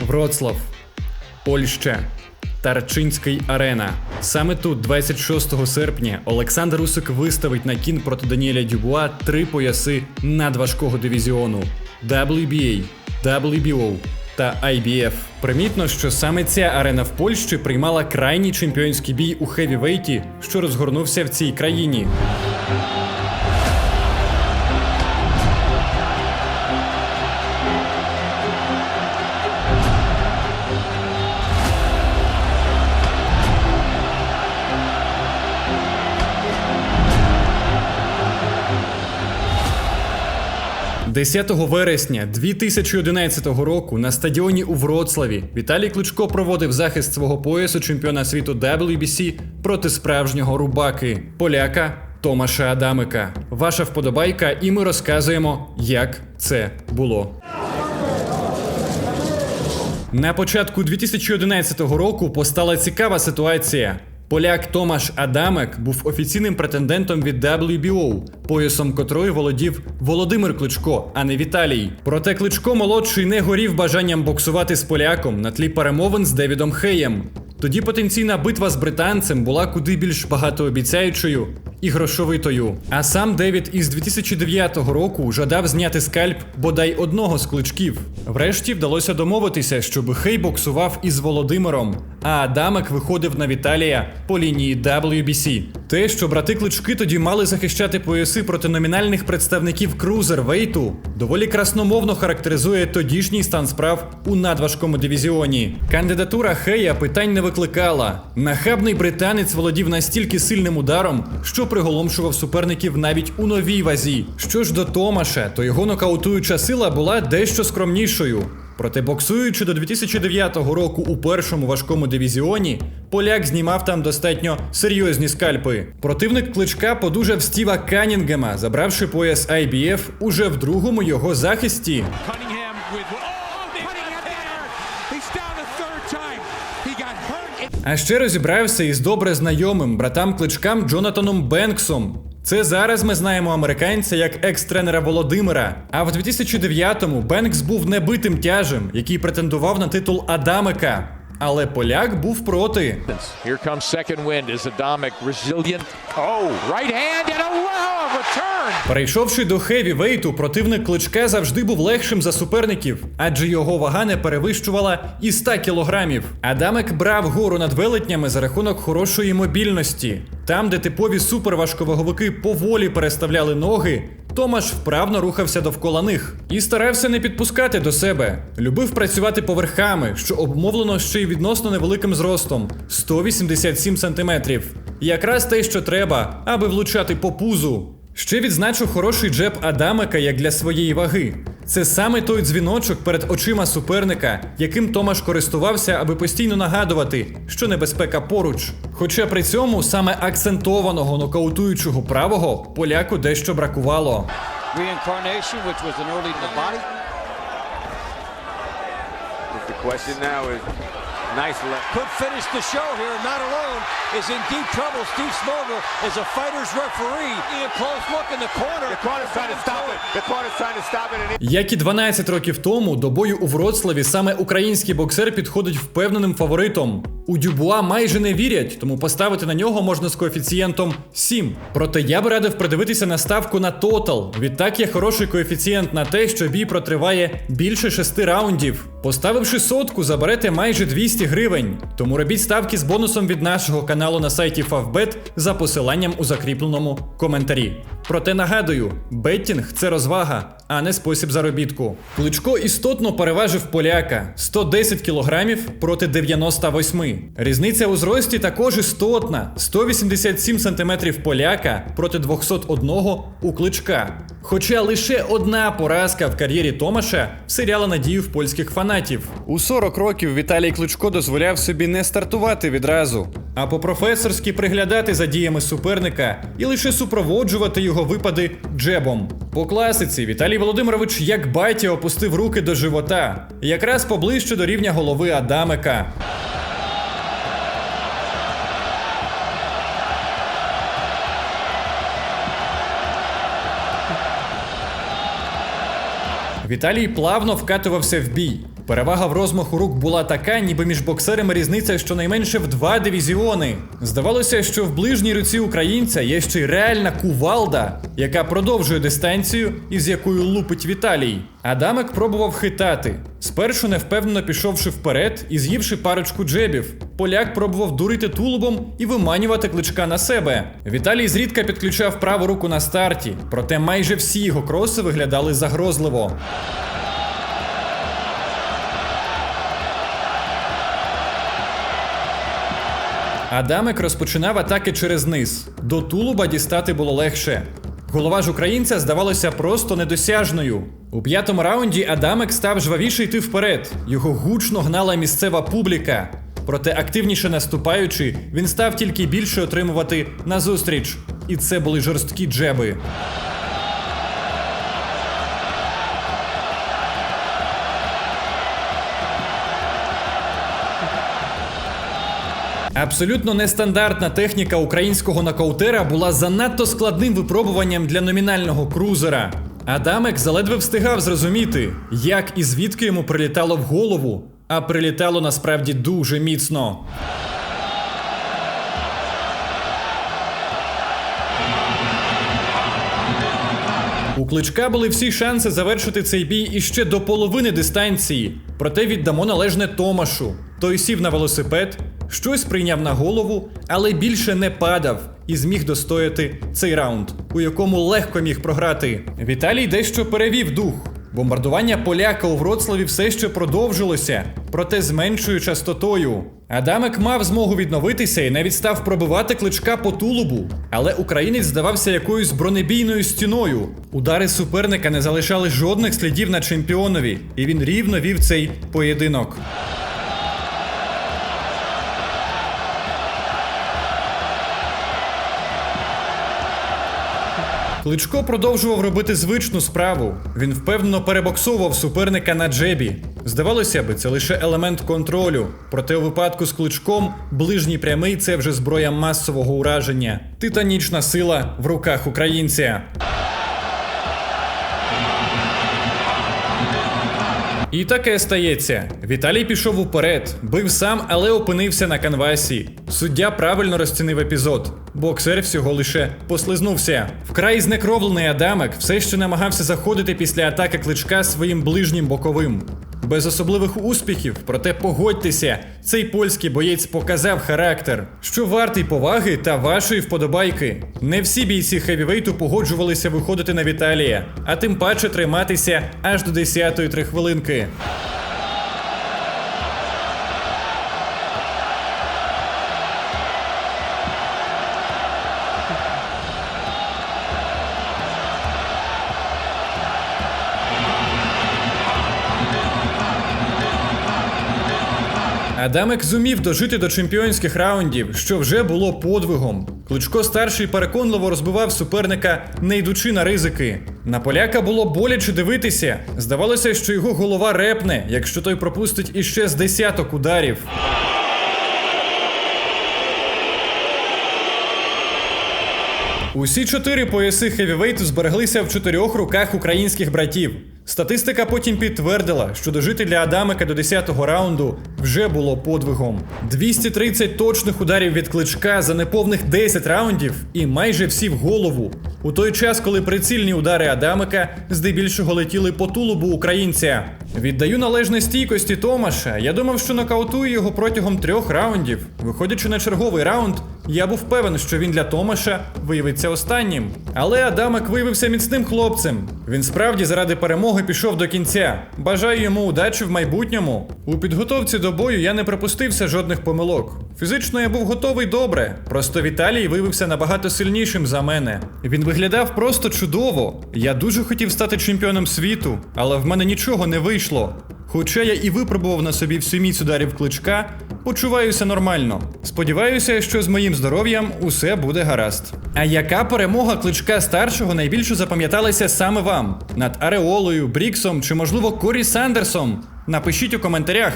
Вроцлав, Польща, Тарчинський арена. Саме тут, 26 серпня, Олександр Усик виставить на кін проти Даніеля Дюбуа три пояси надважкого дивізіону WBA, WBO та IBF. Примітно, що саме ця арена в Польщі приймала крайній чемпіонський бій у хевівейті, що розгорнувся в цій країні. – 10 вересня 2011 року на стадіоні у Вроцлаві Віталій Кличко проводив захист свого поясу чемпіона світу WBC проти справжнього рубаки поляка Томаша Адамика. Ваша вподобайка, і ми розказуємо, як це було. На початку 2011 року постала цікава ситуація. Поляк Томаш Адамек був офіційним претендентом від WBO, поясом котрої володів Володимир Кличко, а не Віталій. Проте Кличко молодший не горів бажанням боксувати з поляком на тлі перемовин з Девідом Хеєм. Тоді потенційна битва з британцем була куди більш багатообіцяючою і грошовитою. А сам Девід із 2009 року жадав зняти скальп бодай одного з кличків. Врешті вдалося домовитися, щоб Хей боксував із Володимиром, а Адамек виходив на Віталія по лінії WBC. Те, що брати клички тоді мали захищати пояси проти номінальних представників крузервейту, доволі красномовно характеризує тодішній стан справ у надважкому дивізіоні. Кандидатура Хея питань не викликала. Нахабний британець володів настільки сильним ударом, що приголомшував суперників навіть у новій вазі. Що ж до Томаша, то його нокаутуюча сила була дещо скромнішою. Проте боксуючи до 2009 року у першому важкому дивізіоні, поляк знімав там достатньо серйозні скальпи. Противник кличка подужав Стіва Канінгема, забравши пояс IBF уже в другому його захисті. А ще розібрався із добре знайомим братам кличкам Джонатаном Бенксом. Це зараз ми знаємо американця як екс-тренера Володимира. А в 2009-му Бенкс був небитим тяжем, який претендував на титул Адамика. Але поляк був проти. Here comes second wind. Is Adamic resilient? Oh, right hand and a return. Перейшовши до хеві-вейту, противник кличка завжди був легшим за суперників, адже його вага не перевищувала і 100 кілограмів. Адамик брав гору над велетнями за рахунок хорошої мобільності. Там, де типові суперважковаговики поволі переставляли ноги, Томаш вправно рухався довкола них і старався не підпускати до себе. Любив працювати поверхами, що обумовлено ще й відносно невеликим зростом 187 сантиметрів. Якраз те, що треба, аби влучати по пузу. Ще відзначу хороший джеб Адамика як для своєї ваги. Це саме той дзвіночок перед очима суперника, яким Томаш користувався, аби постійно нагадувати, що небезпека поруч. Хоча при цьому саме акцентованого нокаутуючого правого поляку дещо бракувало. The question now is nice left. Could finish the show here, not alone is in deep trouble. Steve Smogel is a fighter's referee. A close look in the corner. The corner's trying to stop it. The corner's trying to stop it. Як і 12 років тому, до бою у Вроцлаві саме український боксер підходить впевненим фаворитом. У Дюбуа майже не вірять, тому поставити на нього можна з коефіцієнтом 7. Проте я би радив придивитися на ставку на тотал. Відтак є хороший коефіцієнт на те, що бій протриває більше 6 раундів. Поставивши сотку, заберете майже 200 гривень. Тому робіть ставки з бонусом від нашого каналу на сайті Favbet за посиланням у закріпленому коментарі. Проте нагадую, беттінг це розвага, а не спосіб заробітку. Кличко істотно переважив поляка 110 кілограмів проти 98. Різниця у зрості також істотна: 187 сантиметрів поляка проти 201 у кличка. Хоча лише одна поразка в кар'єрі Томаша вселяла надію в польських фанатів. У 40 років Віталій Кличко дозволяв собі не стартувати відразу, а по-професорськи приглядати за діями суперника і лише супроводжувати його випади джебом. По класиці Віталій Володимирович як батя опустив руки до живота, якраз поближче до рівня голови Адамика. Віталій плавно вкатувався в бій. Перевага в розмаху рук була така, ніби між боксерами різниця щонайменше в два дивізіони. Здавалося, що в ближній руці українця є ще й реальна кувалда, яка продовжує дистанцію і з якою лупить Віталій. Адамик пробував хитати. Спершу невпевнено пішовши вперед і з'ївши парочку джебів. Поляк пробував дурити тулубом і виманювати кличка на себе. Віталій зрідка підключав праву руку на старті, проте майже всі його кроси виглядали загрозливо. Адамик розпочинав атаки через низ. До тулуба дістати було легше. Голова ж українця здавалося просто недосяжною. У п'ятому раунді Адамик став жвавіше йти вперед. Його гучно гнала місцева публіка. Проте активніше наступаючи, він став тільки більше отримувати назустріч. І це були жорсткі джеби. Абсолютно нестандартна техніка українського нокаутера була занадто складним випробуванням для номінального крузера. Адамек заледве встигав зрозуміти, як і звідки йому прилітало в голову, а прилітало насправді дуже міцно. У кличка були всі шанси завершити цей бій іще до половини дистанції. Проте віддамо належне Томашу. Той сів на велосипед, щось прийняв на голову, але більше не падав і зміг достояти цей раунд, у якому легко міг програти. Віталій дещо перевів дух. Бомбардування поляка у Вроцлаві все ще продовжилося, проте з меншою частотою. Адамик мав змогу відновитися і навіть став пробивати кличка по тулубу. Але українець здавався якоюсь бронебійною стіною. Удари суперника не залишали жодних слідів на чемпіонові, і він рівно вів цей поєдинок. Кличко продовжував робити звичну справу. Він впевнено перебоксовував суперника на джебі. Здавалося би, це лише елемент контролю. Проте у випадку з кличком ближній прямий це вже зброя масового ураження. Титанічна сила в руках українця. І таке стається. Віталій пішов уперед, бив сам, але опинився на канвасі. Суддя правильно розцінив епізод. Боксер всього лише послизнувся. Вкрай знекровлений Адамек все ще намагався заходити після атаки кличка своїм ближнім боковим. Без особливих успіхів, проте погодьтеся, цей польський боєць показав характер, що вартий поваги та вашої вподобайки. Не всі бійці хевівейту погоджувалися виходити на Віталія, а тим паче триматися аж до 10-ї три хвилинки. Адамик зумів дожити до чемпіонських раундів, що вже було подвигом. Кличко старший переконливо розбивав суперника, не йдучи на ризики. На поляка було боляче дивитися. Здавалося, що його голова репне, якщо той пропустить іще з десяток ударів. Усі чотири пояси хевівейту збереглися в чотирьох руках українських братів. Статистика потім підтвердила, що дожити для Адамика до 10-го раунду вже було подвигом. 230 точних ударів від кличка за неповних 10 раундів і майже всі в голову. У той час, коли прицільні удари Адамика здебільшого летіли по тулубу українця. Віддаю належне стійкості Томаша. Я думав, що нокаутую його протягом трьох раундів. Виходячи на черговий раунд, я був певен, що він для Томаша виявиться останнім. Але Адамик виявився міцним хлопцем. Він справді заради перемоги пішов до кінця. Бажаю йому удачі в майбутньому. У підготовці до бою я не пропустився жодних помилок. Фізично я був готовий добре. Просто Віталій виявився набагато сильнішим за мене. Він виглядав просто чудово. Я дуже хотів стати чемпіоном світу, але в мене нічого не вийшло. Хоча я і випробував на собі всю міць ударів кличка, почуваюся нормально. Сподіваюся, що з моїм здоров'ям усе буде гаразд. А яка перемога кличка старшого найбільше запам'яталася саме вам? Над Ареолою, Бріксом чи, можливо, Корі Сандерсом? Напишіть у коментарях.